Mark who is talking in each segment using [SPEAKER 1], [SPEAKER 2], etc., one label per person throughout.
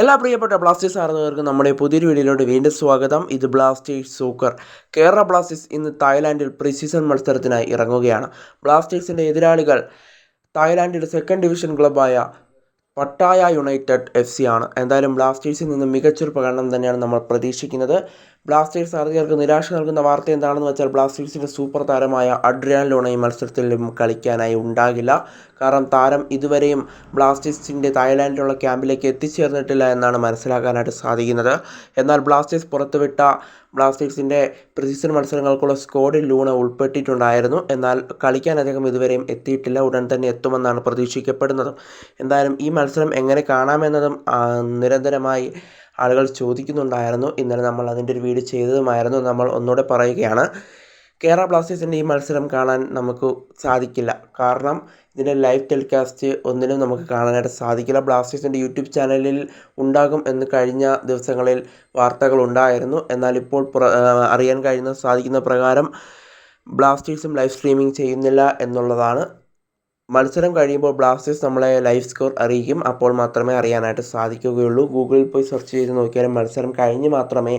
[SPEAKER 1] എല്ലാ പ്രിയപ്പെട്ട ബ്ലാസ്റ്റേഴ്സ് ആർന്നവർക്കും നമ്മുടെ പുതിയൊരു വീഡിയോയിലോട്ട് വീണ്ടും സ്വാഗതം. ഇത് ബ്ലാസ്റ്റേഴ്സ് സൂക്കർ. കേരള ബ്ലാസ്റ്റേഴ്സ് ഇന്ന് തായ്ലാൻഡിൽ പ്രീസീസൺ മത്സരത്തിനായി ഇറങ്ങുകയാണ്. ബ്ലാസ്റ്റേഴ്സിന്റെ എതിരാളികൾ തായ്ലാൻഡിലെ സെക്കൻഡ് ഡിവിഷൻ ക്ലബ്ബായ പട്ടായ യുണൈറ്റഡ് എഫ് സി ആണ്. എന്തായാലും ബ്ലാസ്റ്റേഴ്സിൽ നിന്ന് മികച്ചൊരു പ്രകടനം തന്നെയാണ് നമ്മൾ പ്രതീക്ഷിക്കുന്നത്. ബ്ലാസ്റ്റേഴ്സ് ആരാധകർക്ക് നിരാശ നൽകുന്ന വാർത്ത എന്താണെന്ന് വെച്ചാൽ ബ്ലാസ്റ്റേഴ്സിന്റെ സൂപ്പർ താരമായ അഡ്രിയാൻ ലോണ ഈ മത്സരത്തിലും കളിക്കാനായി ഉണ്ടാകില്ല. കാരണം താരം ഇതുവരെയും ബ്ലാസ്റ്റേഴ്സിന്റെ തായ്ലാൻഡിലുള്ള ക്യാമ്പിലേക്ക് എത്തിച്ചേർന്നിട്ടില്ല എന്നാണ് മനസ്സിലാക്കാനായിട്ട് സാധിക്കുന്നത്. എന്നാൽ ബ്ലാസ്റ്റേഴ്സ് പുറത്തുവിട്ട ബ്ലാസ്റ്റേഴ്സിന്റെ പ്രീസീസൺ മത്സരങ്ങൾക്കുള്ള സ്ക്വാഡിൽ ലൂണ ഉൾപ്പെട്ടിട്ടുണ്ടായിരുന്നു. എന്നാൽ കളിക്കാൻ അദ്ദേഹം ഇതുവരെയും എത്തിയിട്ടില്ല. ഉടൻ തന്നെ എത്തുമെന്നാണ് പ്രതീക്ഷിക്കപ്പെടുന്നത്. എന്തായാലും ഈ മത്സരം എങ്ങനെ കാണാമെന്നതും നിരന്തരമായി ആളുകൾ ചോദിക്കുന്നുണ്ടായിരുന്നു. ഇന്നലെ നമ്മൾ അതിന്റെ ഒരു വീഡിയോ ചെയ്തതുമായിരുന്നു. നമ്മൾ ഒന്നുകൂടെ പറയുകയാണ്. കേരള ബ്ലാസ്റ്റേഴ്സിന്റെ ഈ മത്സരം കാണാൻ നമുക്ക് സാധിക്കില്ല. കാരണം ഇതിന്റെ ലൈവ് ടെലികാസ്റ്റ് ഒന്നിനും നമുക്ക് കാണാനായിട്ട് സാധിക്കില്ല. ബ്ലാസ്റ്റേഴ്സിന്റെ യൂട്യൂബ് ചാനലിൽ ഉണ്ടാകും എന്ന് കഴിഞ്ഞ ദിവസങ്ങളിൽ വാർത്തകൾ ഉണ്ടായിരുന്നു. എന്നാൽ ഇപ്പോൾ അറിയാൻ കഴിയുന്ന സാധിക്കുന്ന പ്രകാരം ബ്ലാസ്റ്റേഴ്സും ലൈവ് സ്ട്രീമിംഗ് ചെയ്യുന്നില്ല എന്നുള്ളതാണ് മത്സരം കഴിയുമ്പോൾ ബ്ലാസ്റ്റേഴ്സ് നമ്മളെ ലൈവ് സ്കോർ അറിയിക്കും. അപ്പോൾ മാത്രമേ അറിയാനായിട്ട് സാധിക്കുകയുള്ളൂ. ഗൂഗിളിൽ പോയി സെർച്ച് ചെയ്ത് നോക്കിയാലും മത്സരം കഴിഞ്ഞ് മാത്രമേ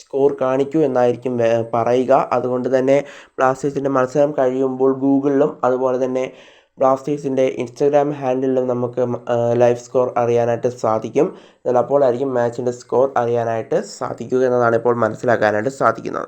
[SPEAKER 1] സ്കോർ കാണിക്കൂ എന്നായിരിക്കും പറയുക. അതുകൊണ്ട് തന്നെ ബ്ലാസ്റ്റേഴ്സിന്റെ മത്സരം കഴിയുമ്പോൾ ഗൂഗിളിലും അതുപോലെ തന്നെ ബ്ലാസ്റ്റേഴ്സിന്റെ ഇൻസ്റ്റഗ്രാം ഹാൻഡിലും നമുക്ക് ലൈവ് സ്കോർ അറിയാനായിട്ട് സാധിക്കും. എന്നാൽ അപ്പോഴായിരിക്കും മാച്ചിന്റെ സ്കോർ അറിയാനായിട്ട് സാധിക്കുക എന്നതാണ് ഇപ്പോൾ മനസ്സിലാക്കാനായിട്ട് സാധിക്കുന്നത്.